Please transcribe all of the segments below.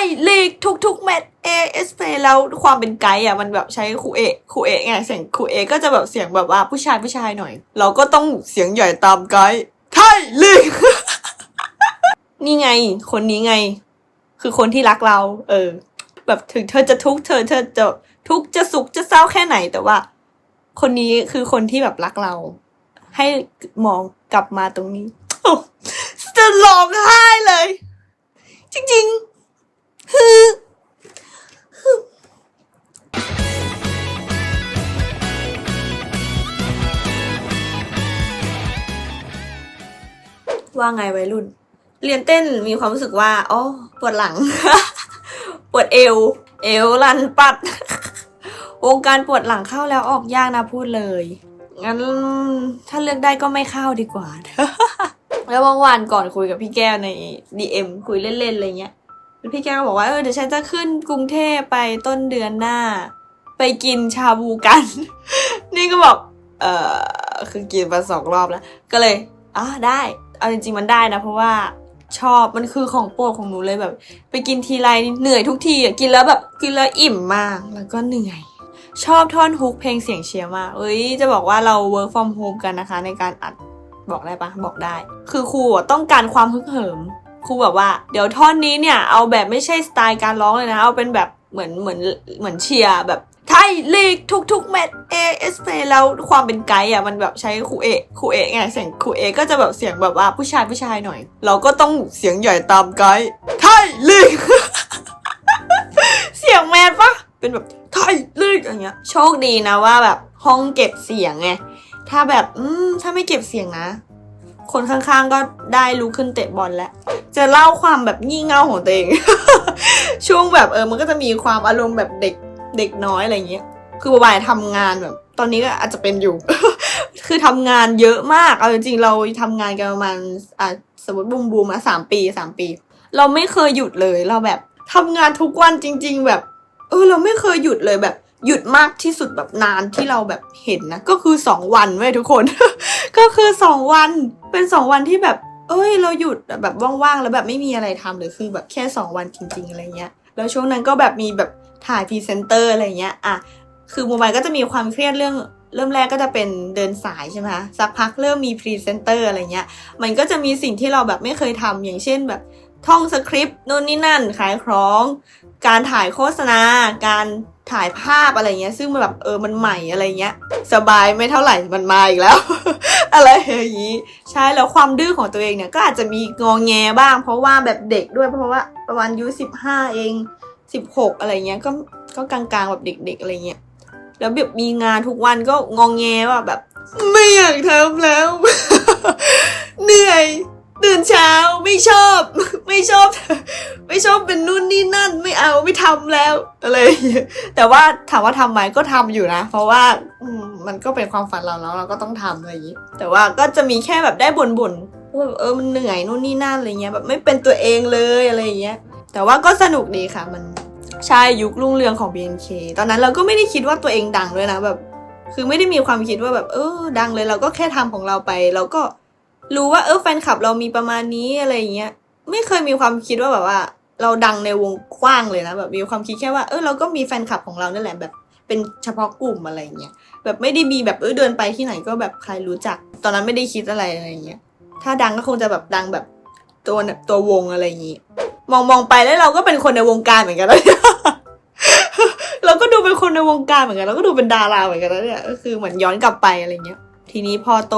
ยลีกทุกๆแมตช์เอเอสเพแล้วความเป็นไกด์อะมันแบบใช้ครูเอะครูเอะไงเสียงครูเอะก็จะแบบเสียงแบบว่าผู้ชายผู้ชายหน่อย เราก็ต้องเสียงใหญ่ตามไกด์ไทยลีกนี่ไง คนนี้ไง คือคนที่รักเรา เออ แบบถึงเธอจะทุกข์เธอเธอจะทุกข์จะสุขจะเศร้าแค่ไหนแต่ว่า คนนี้คือคนที่แบบรักเรา ให้มองกลับมาตรงนี้โอ้จะร้องไห้เลย จริง ๆ ว่าไงวัยรุ่น เรียนเต้นมีความรู้สึกว่าอ๋อปวดหลัง ปวดเอว เอวลันปัด วงการปวดหลังเข้าแล้วออกยากนะพูดเลย งั้นถ้าเลือกได้ก็ไม่เข้าดีกว่า แล้วเมื่อวานก่อนคุยกับพี่แก้วใน DM คุยเล่นๆอะไรเงี้ย พี่แก้วก็บอกว่าเออเดี๋ยวฉันจะขึ้นกรุงเทพไปต้นเดือนหน้า ไปกินชาบูกัน นี่ก็บอก เออคือกินมาสองรอบแล้ว ก็เลยอะได้เอาจริงๆมันได้นะ เพราะว่าชอบมันคือของโปรดของหนูเลยแบบ ไปกินทีไรเหนื่อยทุกทีอะกินแล้วแบบกินแล้วอิ่มมากแล้วก็เหนื่อย ชอบท่อนฮุกเพลงเสียงเชียร์มากเอ้ยจะบอกว่าเรา work from home กันนะคะ ในการอัดบอกได้ปะบอกได้ คือครูต้องการความฮึกเหิม ครูแบบว่า เดี๋ยวท่อนนี้เนี่ยเอาแบบไม่ใช่สไตล์การร้องเลยนะ เอาเป็นแบบเหมือนเหมือนเหมือนเชียร์แบบไทยลีกทุกๆแมตช์เอเอสเพแล้วความเป็นไกด์อะมันแบบใช้ครูเอครูเอไงเสียงครูเอก็จะแบบเสียงแบบว่าผู้ชายผู้ชายหน่อย เราก็ต้องเสียงใหญ่ตามไกด์ไทยลีก เสียงแมนปะเป็นแบบไทยลีกอย่างเงี้ยโชคดีนะว่าแบบห้องเก็บเสียงไงถ้าแบบอืมถ้าไม่เก็บเสียงนะ คนข้างๆก็ได้ลุกขึ้นเตะบอลแล้ว จะเล่าความแบบงี่เง่าของตัวเอง ช่วงแบบเออมันก็จะมีความอารมณ์แบบเด็กเด็กน้อยอะไรอย่างเงี้ย คือบ่ายทำงานแบบ ตอนนี้ก็อาจจะเป็นอยู่ คือทำงานเยอะมาก เอาจริงๆเราทำงานกันประมาณอะสมมติบูมบูมมาสามปีสามปี เราไม่เคยหยุดเลย เราแบบทำงานทุกวันจริง ๆ แบบ เออ เราไม่เคยหยุดเลยแบบหยุดมากที่สุดแบบนานที่เราแบบเห็นนะ ก็คือสองวันเว้ยทุกคน ก็คือสองวันเป็นสองวันที่แบบ เอ้ย เราหยุดแบบว่างๆแล้วแบบไม่มีอะไรทำเลยคือแบบแค่สองวันจริง ๆอะไรเงี้ยแล้วช่วงนั้นก็แบบมีแบบถ่ายพรีเซนเตอร์อะไรเงี้ยอะคือโมบายก็จะมีความเครียดเรื่องเริ่มแรกก็จะเป็นเดินสายใช่ไหมคะสักพักเริ่มมีพรีเซนเตอร์อะไรเงี้ย มันก็จะมีสิ่งที่เราแบบไม่เคยทำอย่างเช่นแบบ ท่องสคริปต์นู่นนี่นั่นขายของ การถ่ายโฆษณา การถ่ายภาพอะไรเงี้ย ซึ่งมันแบบเออมันใหม่อะไรเงี้ย สบายไม่เท่าไหร่มันมาอีกแล้ว อะไรอย่างนี้ใช่แล้วความดื้อของตัวเองเนี่ยก็อาจจะมีงองแงบ้าง เพราะว่าแบบเด็กด้วยเพราะว่าประมาณอายุสิบห้าเองสิบหกอะไรเงี้ยก็ก็กลางๆแบบเด็ก ๆอะไรเงี้ยแล้วแบบมีงานทุกวันก็งองแงว่าแบบ ไม่อยากทำแล้ว เหนื่อย ตื่นเช้าไม่ชอบ ไม่ชอบ ไม่ชอบเป็นนู่นนี่นั่นไม่เอาไม่ทำแล้วอะไรอย่างนี้แต่ว่าถามว่าทำไหมก็ทำอยู่นะ เพราะว่ามมันก็เป็นความฝันเราแล้วเราก็ต้องทำอะไรอย่างงี้แต่ว่าก็จะมีแค่แบบได้บ่นๆว่าเออมันเหนื่อยนู่นนี่นั่นอะไรเงี้ยแบบไม่เป็นตัวเองเลยอะไรอย่างเงี้ยแต่ว่าก็สนุกดีค่ะมันใช่ยุครุ่งเรืองของ BNK ตอนนั้นเราก็ไม่ได้คิดว่าตัวเองดังด้วยนะแบบ คือไม่ได้มีความคิดว่าแบบเออ ดังเลยเราก็แค่ทำของเราไป เราก็รู้ว่าเออแฟนคลับเรามีประมาณนี้อะไรอย่างเงี้ย ไม่เคยมีความคิดว่าแบบว่า เราดังในวงกว้างเลยนะแบบมีความคิดแค่ว่าเออเราก็มีแฟนคลับของเรานั่นแหละแบบเป็นเฉพาะกลุ่มอะไรเงี้ยแบบไม่ได้มีแบบเออเดินไปที่ไหนก็แบบใครรู้จัก ตอนนั้นไม่ได้คิดอะไรอะไรเงี้ยถ้าดังก็คงจะแบบดังแบบตัวตัววงอะไรอย่างงี้ มองมองไปแล้วเราก็เป็นคนในวงการเหมือนกันนะเราก็ดูเป็นคนในวงการเหมือนกันเราก็ดูเป็นดาราเหมือนกันนะเนี่ยก็คือเหมือนย้อนกลับไปอะไรเงี้ย ทีนี้พอโต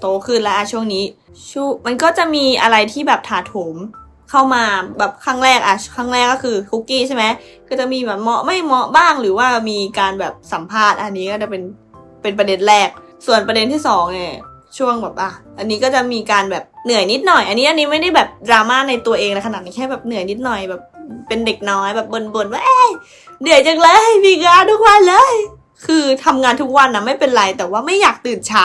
โตขึ้นแล้วอะช่วงนี้ชูมันก็จะมีอะไรที่แบบถาโถมเข้ามาแบบครั้งแรกอะครั้งแรกก็คือคุกกี้ใช่ไหมก็จะมีแบบเหมาะไม่เหมาะบ้างหรือว่ามีการแบบสัมภาษณ์อันนี้ก็จะเป็นเป็นประเด็นแรก ส่วนประเด็นที่สองเนี่ยช่วงแบบอะอันนี้ก็จะมีการแบบเหนื่อยนิดหน่อย อันนี้อันนี้ไม่ได้แบบดราม่าในตัวเองนะขนาดนี้แค่แบบเหนื่อยนิดหน่อยแบบเป็นเด็กน้อยแบบบ่นๆว่าเอ้ยเหนื่อยจังเลยมีงานทุกวันเลย คือทำงานทุกวันนะไม่เป็นไรแต่ว่าไม่อยากตื่นเช้า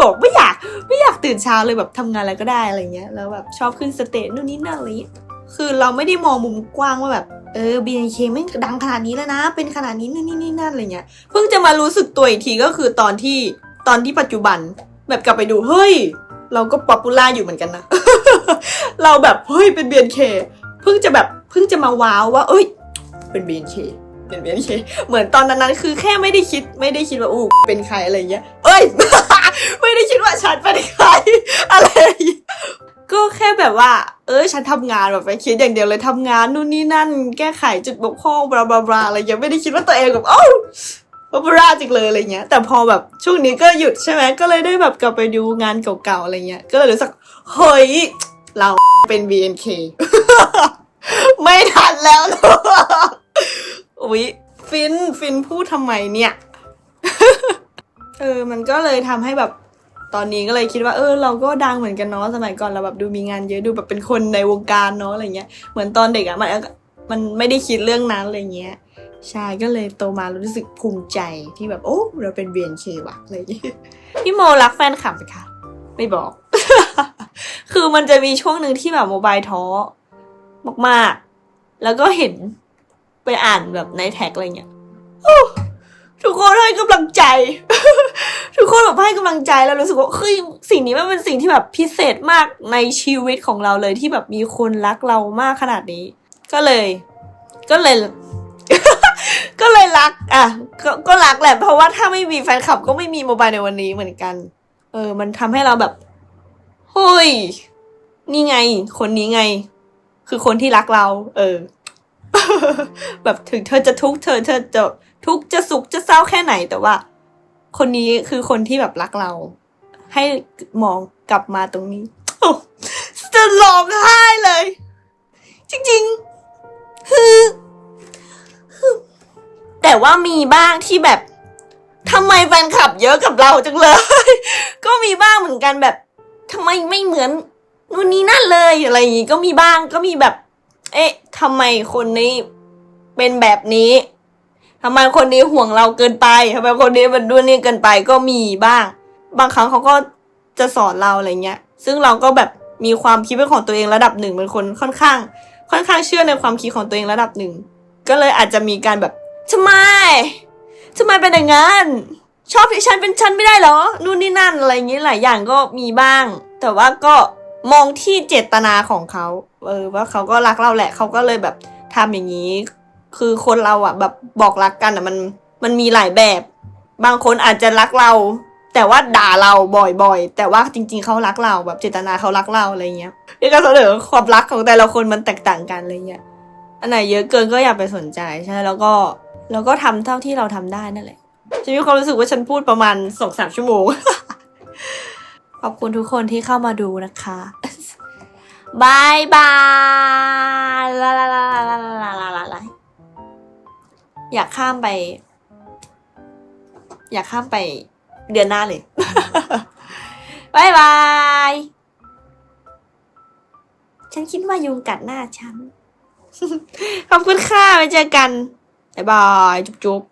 บอกไม่อยากไม่อยากตื่นเช้าเลยแบบทำงานอะไรก็ได้อะไรเงี้ยแล้วแบบชอบขึ้นสเตจนู่นนี่นั่นอะไรเงี้ยคือเราไม่ได้มองมุมกว้างว่าแบบเออ BNK ไม่ดังขนาดนี้แล้วนะ เป็นขนาดนี้นู่นนี่นี่นั่นอะไรเงี้ยเพิ่งจะมารู้สึกตัวอีกทีก็คือตอนที่ตอนที่ปัจจุบัน แบบกลับไปดูเฮ้ย เราก็ป๊อปปูล่าอยู่เหมือนกันนะเราแบบเฮ้ยเป็น BNK เพิ่งจะแบบเพิ่งจะมาว้าวว่า เอ้ย เป็น BNK เป็นเหมือนตอนนั้นคือแค่ไม่ได้คิดไม่ได้คิดว่าอู้เป็นใครอะไรเงี้ย เอ้ย ไม่ได้คิดว่าฉันเป็นใครอะไร ก็แค่แบบว่า เออฉันทำงานแบบไปคิดอย่างเดียวเลยทำงานนู่นนี่นั่น แก้ไขจุดบกพร่องบลาบลาบลาอะไรอย่างไม่ได้คิดว่าตัวเองแบบโอ้บาบราจริงเลยอะไรเงี้ย แต่พอแบบช่วงนี้ก็หยุดใช่ไหมก็เลยได้แบบกลับไปดูงานเก่าๆอะไรเงี้ย ก็เลยรู้สึกเฮ้ยเราเป็น BNK ไม่ทันแล้วนะ อุ๊ยฟินฟินพูดทำไมเนี่ย เออมันก็เลยทำให้แบบตอนนี้ก็เลยคิดว่าเออเราก็ดังเหมือนกันเนาะสมัยก่อนเราแบบดูมีงานเยอะดูแบบเป็นคนในวงการเนาะอะไรเงี้ยเหมือนตอนเด็กอะมันมันไม่ได้คิดเรื่องนั้นอะไรเงี้ยใช่ก็เลยโตมารู้สึกภูมิใจที่แบบโอ้เราเป็น BNK ว่ะอะไรอย่างเงี้ยพี่โมรักแฟนคลับไหมคะไม่บอก คือมันจะมีช่วงหนึ่งที่แบบโมบายท้อมากๆ แล้วก็เห็น ไปอ่านแบบในแท็กอะไรเงี้ยทุกคนให้กำลังใจ ทุกคนแบบให้กำลังใจแล้วรู้สึกว่าเฮ้ยสิ่งนี้มันเป็นสิ่งที่แบบพิเศษมากในชีวิตของเราเลยที่แบบมีคนรักเรามากขนาดนี้ ก็เลย ก็เลย ก็เลยรัก อะกก็รักแหละ เพราะว่าถ้าไม่มีแฟนคลับก็ไม่มีโมบายในวันนี้เหมือนกัน เออ มันทำให้เราแบบเฮ้ยนี่ไง คนนี้ไง คือคนที่รักเรา เออ แบบถึงเธอจะทุกข์เธอเธอจะทุกข์จะสุขจะเศร้าแค่ไหนแต่ว่า คนนี้คือคนที่แบบรักเรา ให้มองกลับมาตรงนี้โอ้จะร้องไห้เลย จริงๆคือแต่ว่ามีบ้างที่แบบทำไมแฟนคลับเยอะกับเราจังเลย ก็มีบ้างเหมือนกันแบบทำไมไม่เหมือนนู่นนี่นั่นเลยอะไรอย่างงี้ก็มีบ้างก็มีแบบ เอ๊ะทำไมคนนี้เป็นแบบนี้ทำไมคนนี้ห่วงเราเกินไปทำไมคนนี้มันด้วยนี่เกินไปก็มีบ้าง บางครั้งเขาก็จะสอนเราอะไรเงี้ย ซึ่งเราก็แบบมีความคิดเป็นของตัวเองระดับหนึ่งเป็นคนค่อนข้าง ค่อนข้างเชื่อในความคิดของตัวเองระดับหนึ่ง ก็เลยอาจจะมีการแบบทำไมทำไมเป็นอย่างนั้นชอบที่ฉันเป็นฉันไม่ได้เหรอ นู่นนี่นั่นอะไรอย่างนี้หลายอย่างก็มีบ้าง แต่ว่าก็มองที่เจตนาของเขา เออว่าเขาก็รักเราแหละเขาก็เลยแบบทำอย่างนี้ คือคนเราอะ แบบบอกรักกันอะมันมันมีหลายแบบ บางคนอาจจะรักเรา แต่ว่าด่าเราบ่อยๆ แต่ว่าจริง ๆเขารักเราแบบเจตนาเขารักเราอะไรเงี้ยนี่ก็เสนอความรักของแต่ละคนมันแตกต่างกันอะไรเงี้ยอันไหนเยอะเกินก็อย่าไปสนใจใช่แล้วก็แล้วก็ทำเท่าที่เราทำได้นั่นแหละฉันมีความรู้สึกว่าฉันพูดประมาณสองสามชั่วโมงขอบคุณทุกคนที่เข้ามาดูนะคะ บายบายลาลาลาลาลาลาลาลาลาอยากข้ามไป อยากข้ามไปเดือนหน้าเลยบายบาย ฉันคิดว่ายุงกัดหน้าฉัน ขอบคุณค่ะไว้เจอกันบายบาย จุ๊บ